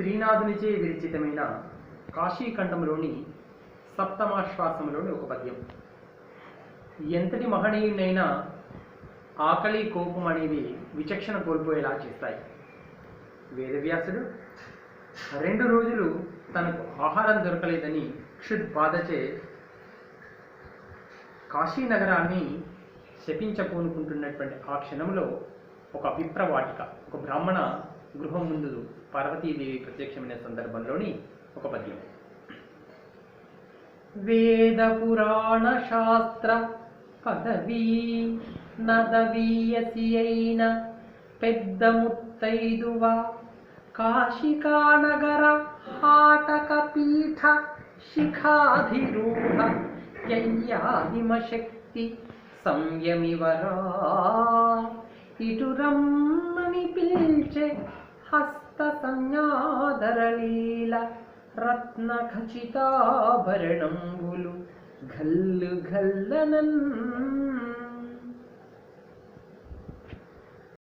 శ్రీనాథునిచే విరచితమైన కాశీఖండంలోని సప్తమాశ్వాసంలోని ఒక పద్యం. ఎంతటి మహనీయునైనా ఆకలి కోపం అనేవి విచక్షణ కోల్పోయేలా చేస్తాయి. వేదవ్యాసుడు రెండు రోజులు తనకు ఆహారం దొరకలేదని క్షుద్బాధచే కాశీ నగరాన్ని శపించపూనుకుంటున్నటువంటి ఆ క్షణంలో ఒక విప్రవాటిక ఒక బ్రాహ్మణ గృహం ముందు పార్వతీదేవి ప్రత్యక్షమైన సందర్భంలోని ఒక పద్యం. వేద పురాణ శాస్త్ర పదవీ నదవీయసి అయిన పెద్ద ముత్తైదువ కాశికానగర ఆటక పీఠ శిఖాధిరూఢ యయ్యాదిమ శక్తి సంయమివరా. ఇటురం పిల్చే హస్త సంజ్ఞాధరలీల రత్న ఖచితాభరణంబులు ఘల్లు ఘల్లనన్